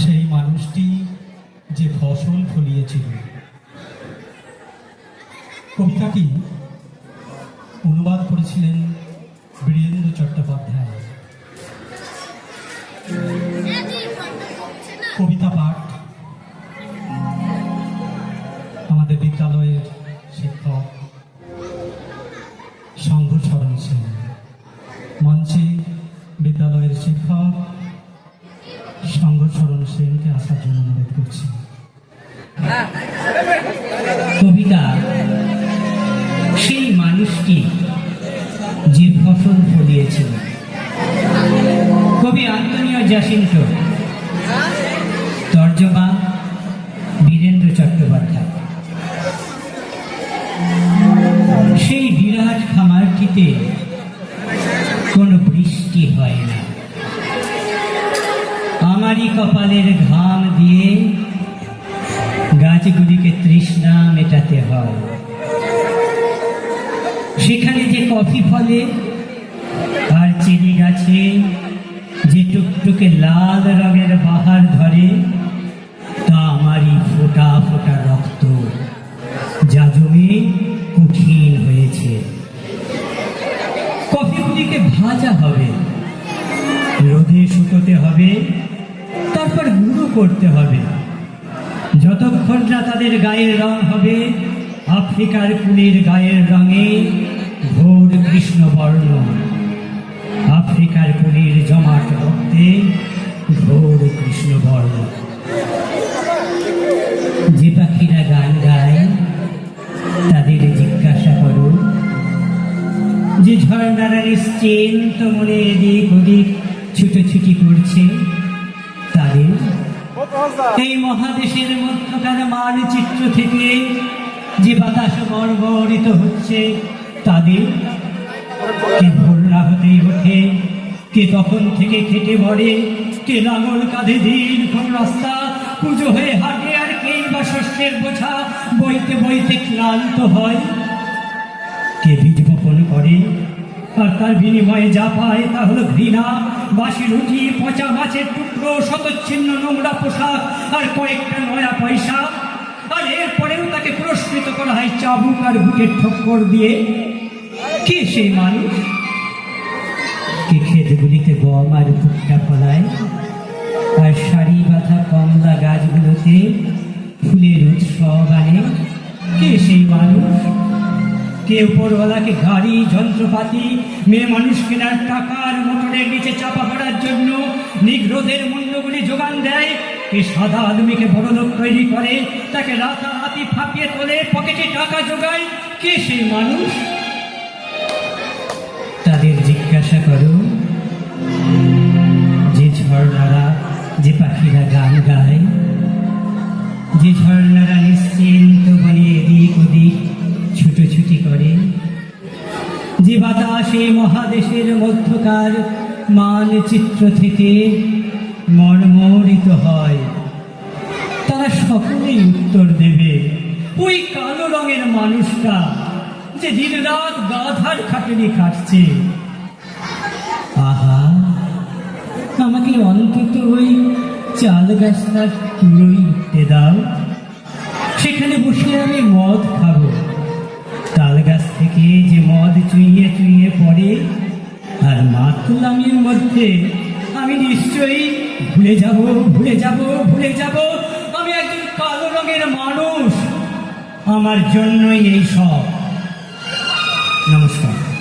সেই মানুষটি যে ফসল ফলিয়েছিল। কবিতাটি অনুবাদ করেছিলেন বীরেন্দ্র চট্টোপাধ্যায়। কবিতা পাঠ আমাদের বিদ্যালয়ের শিক্ষক সংঘ সংঘচরণ সেন। মঞ্চে বিদ্যালয়ের শিক্ষক সংঘচরণ সেনকে আসার জন্য অনুরোধ করছি। কবিতা, সেই মানুষটি যে ফসল ফলিয়েছিল কবি আন্তনিও জাসিন্টো তর্জমা বীরেন্দ্র চট্টোপাধ্যায়। সেই বিরাট খামারটিতে কপালের ঘাম দিয়ে গাছগুলিকে তৃষ্ণা মেটাতে হয়। সেখানে যে কফি ফলে আর চিনি গাছে যে টুকটুকে লাল রঙের বাহার ধরে, তা আমারই ফোটা ফোটা রক্ত যা জমে কঠিন হয়েছে। কফিগুলিকে ভাজা হবে, রোদে শুকোতে হবে তারপর গুঁড়ো করতে হবে। যতক্ষণ না তাদের গায়ের রং হবে, আফ্রিকার কুলির গায়ের রঙে ঘোর কৃষ্ণবর্ণ আফ্রিকার কুলির জমাট রক্তে ঘোর কৃষ্ণবর্ণ যে পাখিরা গান গায়, তাদের জিজ্ঞাসা করুন যে ঝর্ণারা নিশ্চিন্ত মনে এদিক ওদিক ছুটোছুটি করছে এই মহাদেশের মধ্যকার মানচিত্র থেকে যে বাতাস বর্বরিত হচ্ছে তাদের কে ভোর না হতেই ওঠে, কে তখন থেকে খেটে পড়ে কে লাঙল কাঁধে দীর্ঘ রাস্তা, পুজো হয়ে হাঁটে আর কেই বা শস্যের বোঝা, বইতে বইতে ক্লান্ত হয়। কে বীজ বপন করে আর তার বিনিময়ে যা পায় তা হলো ঘৃণা। বাসি রুটি পচা মাছের টুকরো, শতচ্ছিন্ন নোংরা পোশাক আর কয়েকটা নয়া পয়সা। আর এরপরেও তাকে পুরস্কৃত করা হয় চাবুক আর বুকের ঠক্কর দিয়ে। কে সেই মানুষ? কে ক্ষেতগুলিতে গম আর ভুট্টা ফলায়? আর সারি বাঁধা কমলা গাছগুলোতে ফুলের উৎসব আনে? কে সেই মানুষ? কে উপরওয়ালাকে গাড়ি, যন্ত্রপাতি, মেয়ে মানুষ কেনার টাকার মোটরের নিচে চাপা পড়ার জন্য নিগ্রোদের মূল্যগুলি যোগান দেয়। কে সাদা আদমিকে বড় লোক তৈরি করে, তাকে রাতারাতি ফাঁপিয়ে তোলে, পকেটে টাকা যোগায়। কে সেই মানুষ? তাদের জিজ্ঞাসা করো। যে ঝর্ণারা, যে পাখিরা গান গায়, যে ঝর্ণারা বাতাসে মহাদেশের মধ্যকার মানচিত্র থেকে মর্মরিত হয়। তারা সকলেই উত্তর দেবে, ওই কালো রঙের মানুষটা যে দিন রাত গাধার খাটুনি খাটছে। আহা, আমাকে অন্তত ওই চাল গাছটার তুলোই উঠতে দাও। সেখানে বসে আমি মদ খাব। গাছ যে মদ চুইয়ে চুইয়ে পড়ে, আর মাতলামির মধ্যে আমি নিশ্চয়ই ভুলে যাব ভুলে যাব ভুলে যাব। আমি একজন কালো রঙের মানুষ। আমার জন্যই এই সব। নমস্কার।